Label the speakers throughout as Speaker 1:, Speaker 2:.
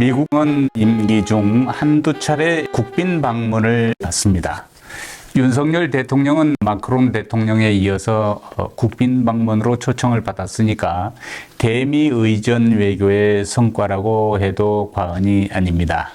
Speaker 1: 미국은 임기 중 한두 차례 국빈 방문을 했습니다. 윤석열 대통령은 마크롱 대통령에 이어서 어, 국빈 방문으로 초청을 받았으니까 대미 의전 외교의 성과라고 해도 과언이 아닙니다.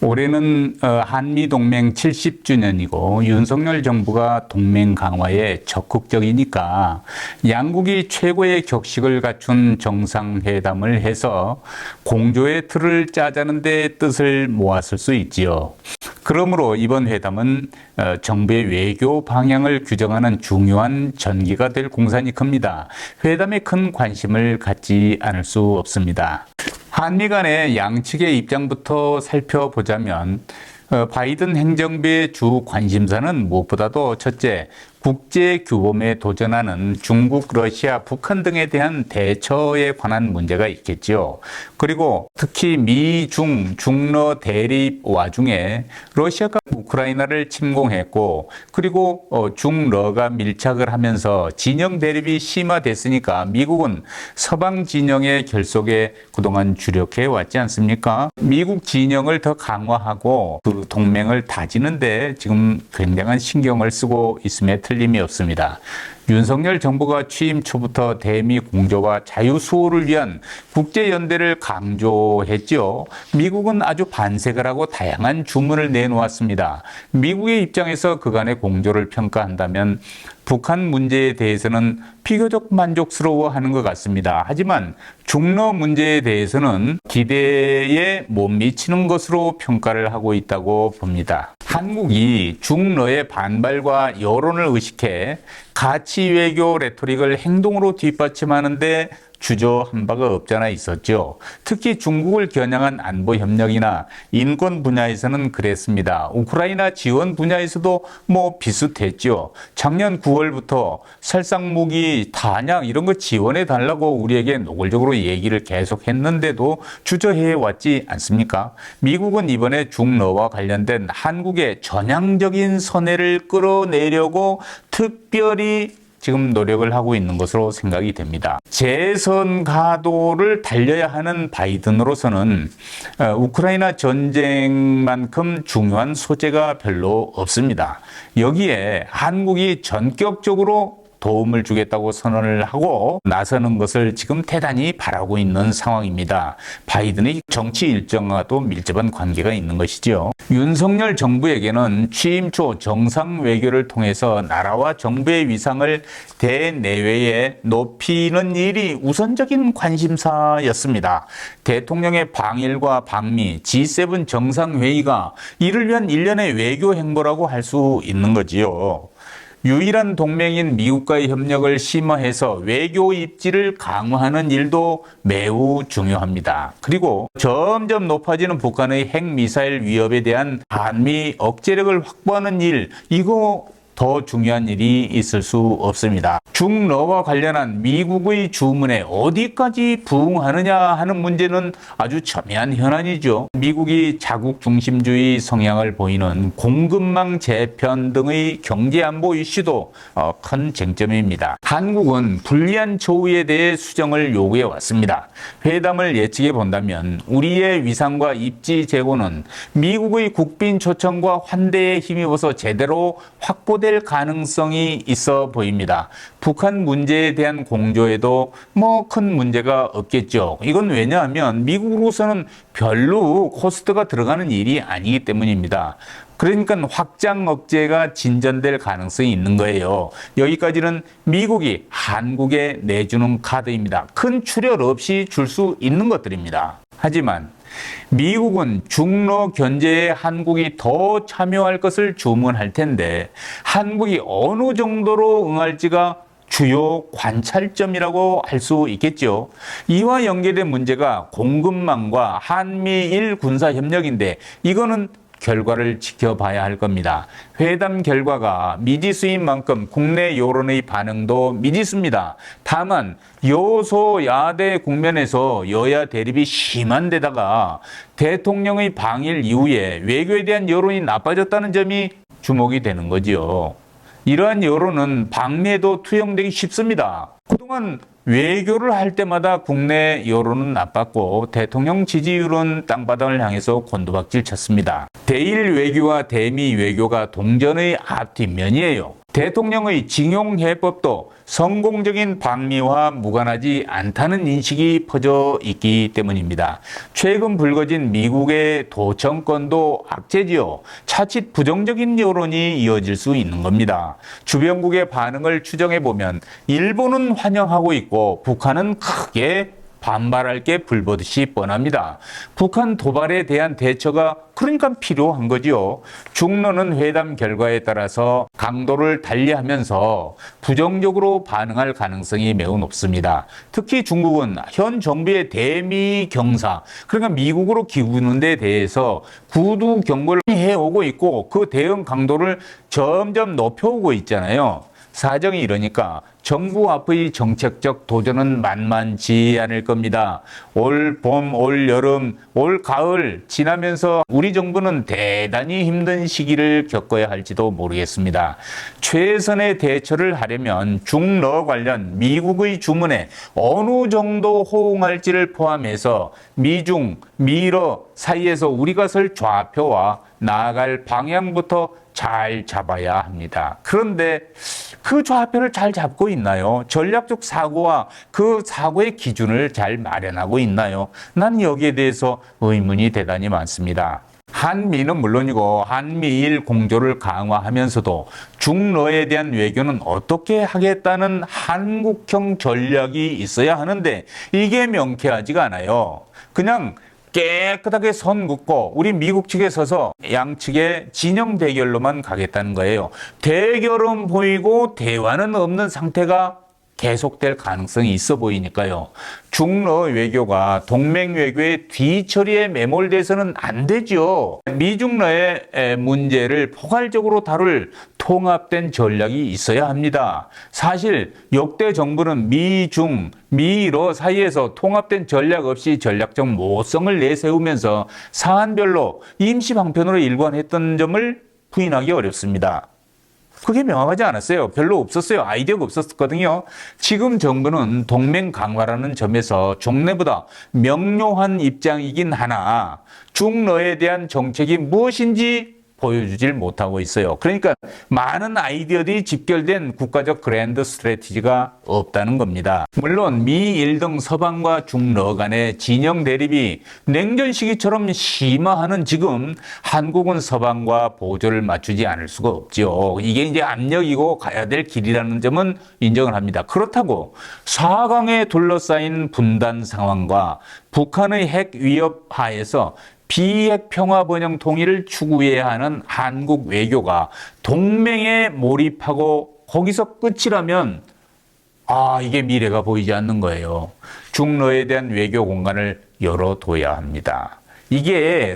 Speaker 1: 올해는 어, 한미 동맹 70주년이고 윤석열 정부가 동맹 강화에 적극적이니까 양국이 최고의 격식을 갖춘 정상회담을 해서 공조의 틀을 짜자는 데 뜻을 모았을 수 있지요. 그러므로 이번 회담은 어, 정부의 외교 방향을 규정하는 중요한 전기가 될 공산이 큽니다. 회담에 큰 관심을 갖지 않을 수 없습니다. 한미 간의 양측의 입장부터 살펴보자면 어, 바이든 행정부의 주 관심사는 무엇보다도 첫째, 국제 규범에 도전하는 중국, 러시아, 북한 등에 대한 대처에 관한 문제가 있겠지요. 그리고 특히 미, 중, 중러 대립 와중에 러시아가 우크라이나를 침공했고 그리고 어, 중러가 밀착을 하면서 진영 대립이 심화됐으니까 미국은 서방 진영의 결속에 그동안 주력해 왔지 않습니까? 미국 진영을 더 강화하고 그 동맹을 다지는데 지금 굉장한 신경을 쓰고 있음에 틀 림이 없습니다. 윤석열 정부가 취임 초부터 대미 공조와 자유 수호를 위한 국제 연대를 강조했지요. 미국은 아주 반색을 하고 다양한 주문을 내놓았습니다. 미국의 입장에서 그간의 공조를 평가한다면 북한 문제에 대해서는 비교적 만족스러워하는 것 같습니다. 하지만 중러 문제에 대해서는 기대에 못 미치는 것으로 평가를 하고 있다고 봅니다. 한국이 중러의 반발과 여론을 의식해 가치 외교 레토릭을 행동으로 뒷받침하는데 주저한 바가 없잖아 있었죠. 특히 중국을 겨냥한 안보 협력이나 인권 분야에서는 그랬습니다. 우크라이나 지원 분야에서도 뭐 비슷했죠. 작년 9월부터 살상 무기, 탄약 이런 거 지원해 달라고 우리에게 노골적으로 얘기를 계속 했는데도 주저해 왔지 않습니까? 미국은 이번에 중러와 관련된 한국의 전향적인 선회를 끌어내려고 특별히 지금 노력을 하고 있는 것으로 생각이 됩니다. 재선 가도를 달려야 하는 바이든으로서는 어, 우크라이나 전쟁만큼 중요한 소재가 별로 없습니다. 여기에 한국이 전격적으로 도움을 주겠다고 선언을 하고 나서는 것을 지금 대단히 바라고 있는 상황입니다. 바이든의 정치 일정과도 밀접한 관계가 있는 것이죠. 윤석열 정부에게는 취임 초 정상 외교를 통해서 나라와 정부의 위상을 대내외에 높이는 일이 우선적인 관심사였습니다. 대통령의 방일과 방미, G7 정상회의가 이를 위한 일련의 외교 행보라고 할 수 있는 거지요. 유일한 동맹인 미국과의 협력을 심화해서 외교 입지를 강화하는 일도 매우 중요합니다. 그리고 점점 높아지는 북한의 핵미사일 위협에 대한 한미 억제력을 확보하는 일, 이거 더 중요한 일이 있을 수 없습니다. 중러와 관련한 미국의 주문에 어디까지 부응하느냐 하는 문제는 아주 첨예한 현안이죠. 미국이 자국 중심주의 성향을 보이는 공급망 재편 등의 경제 안보 이슈도 어, 큰 쟁점입니다. 한국은 불리한 조우에 대해 수정을 요구해 왔습니다. 회담을 예측해 본다면 우리의 위상과 입지 제고는 미국의 국빈 초청과 환대에 힘입어서 제대로 확보 될 가능성이 있어 보입니다. 북한 문제에 대한 공조에도 뭐 큰 문제가 없겠죠. 이건 왜냐하면 미국으로서는 별로 코스트가 들어가는 일이 아니기 때문입니다. 그러니까 확장 억제가 진전될 가능성이 있는 거예요. 여기까지는 미국이 한국에 내주는 카드입니다. 큰 출혈 없이 줄 수 있는 것들입니다. 하지만 미국은 중로 견제에 한국이 더 참여할 것을 주문할 텐데 한국이 어느 정도로 응할지가 주요 관찰점이라고 할 수 있겠죠. 이와 연계된 문제가 공급망과 한미일 군사 협력인데 이거는 결과를 지켜봐야 할 겁니다. 회담 결과가 미지수인 만큼 국내 여론의 반응도 미지수입니다. 다만 요소 야대 국면에서 여야 대립이 심한 데다가 대통령의 방일 이후에 외교에 대한 여론이 나빠졌다는 점이 주목이 되는 거지요. 이러한 여론은 방미에도 투영되기 쉽습니다. 그동안 외교를 할 때마다 국내 여론은 나빴고 대통령 지지율은 땅바닥을 향해서 곤두박질 쳤습니다. 대일 외교와 대미 외교가 동전의 앞뒷면이에요. 대통령의 징용해법도 성공적인 방미와 무관하지 않다는 인식이 퍼져 있기 때문입니다. 최근 불거진 미국의 도청권도 악재지요. 차칫 부정적인 여론이 이어질 수 있는 겁니다. 주변국의 반응을 추정해 보면 일본은 환영하고 있고 북한은 크게 반발할 게 불보듯이 뻔합니다. 북한 도발에 대한 대처가 그러니까 필요한 거지요. 중로는 회담 결과에 따라서 강도를 달리하면서 부정적으로 반응할 가능성이 매우 높습니다. 특히 중국은 현 정부의 대미 경사, 그러니까 미국으로 기우는 데 대해서 구두 경고를 해오고 있고 그 대응 강도를 점점 높여오고 있잖아요. 사정이 이러니까 정부 앞의 정책적 도전은 만만치 않을 겁니다. 올 봄, 올 여름, 올 가을 지나면서 우리 정부는 대단히 힘든 시기를 겪어야 할지도 모르겠습니다. 최선의 대처를 하려면 중러 관련 미국의 주문에 어느 정도 호응할지를 포함해서 미중, 미러 사이에서 우리가 설 좌표와 나아갈 방향부터 잘 잡아야 합니다. 그런데 그 좌표를 잘 잡고 있나요? 전략적 사고와 그 사고의 기준을 잘 마련하고 있나요? 난 여기에 대해서 의문이 대단히 많습니다. 한미는 물론이고 한미일 공조를 강화하면서도 중러에 대한 외교는 어떻게 하겠다는 한국형 전략이 있어야 하는데 이게 명쾌하지가 않아요. 그냥 깨끗하게 선 긋고 우리 미국 측에 서서 양측의 진영 대결로만 가겠다는 거예요. 대결은 보이고 대화는 없는 상태가 계속될 가능성이 있어 보이니까요. 중러 외교가 동맹 외교의 뒤처리에 매몰돼서는 안 되죠. 미중러의 문제를 포괄적으로 다룰 통합된 전략이 있어야 합니다. 사실 역대 정부는 미중, 미러 사이에서 통합된 전략 없이 전략적 모성을 내세우면서 사안별로 임시 방편으로 일관했던 점을 부인하기 어렵습니다. 그게 명확하지 않았어요. 별로 없었어요. 아이디어가 없었거든요. 지금 정부는 동맹 강화라는 점에서 종래보다 명료한 입장이긴 하나 중러에 대한 정책이 무엇인지 보여주질 못하고 있어요. 그러니까 많은 아이디어들이 집결된 국가적 그랜드 스트래티지가 없다는 겁니다. 물론 미일 등 서방과 중러 간의 진영 대립이 냉전 시기처럼 심화하는 지금 한국은 서방과 보조를 맞추지 않을 수가 없죠. 이게 이제 압력이고 가야 될 길이라는 점은 인정을 합니다. 그렇다고 4강에 둘러싸인 분단 상황과 북한의 핵 위협 하에서 비핵 평화 번영 통일을 추구해야 하는 한국 외교가 동맹에 몰입하고 거기서 끝이라면 아, 이게 미래가 보이지 않는 거예요. 중러에 대한 외교 공간을 열어둬야 합니다. 이게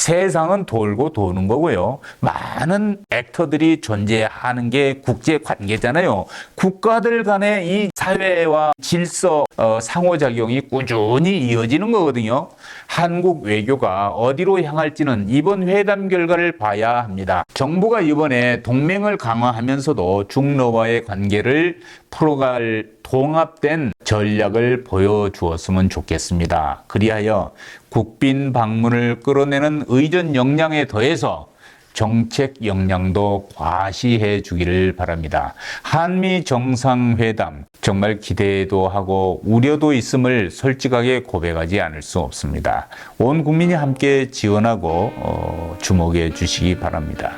Speaker 1: 세상은 돌고 도는 거고요. 많은 액터들이 존재하는 게 국제 관계잖아요. 국가들 간의 이 사회와 질서, 어, 상호작용이 꾸준히 이어지는 거거든요. 한국 외교가 어디로 향할지는 이번 회담 결과를 봐야 합니다. 정부가 이번에 동맹을 강화하면서도 중러와의 관계를 풀어갈 통합된 전략을 보여주었으면 좋겠습니다. 그리하여 국빈 방문을 끌어내는 의전 역량에 더해서 정책 역량도 과시해 주기를 바랍니다. 한미 정상회담 정말 기대도 하고 우려도 있음을 솔직하게 고백하지 않을 수 없습니다. 온 국민이 함께 지원하고 어, 주목해 주시기 바랍니다.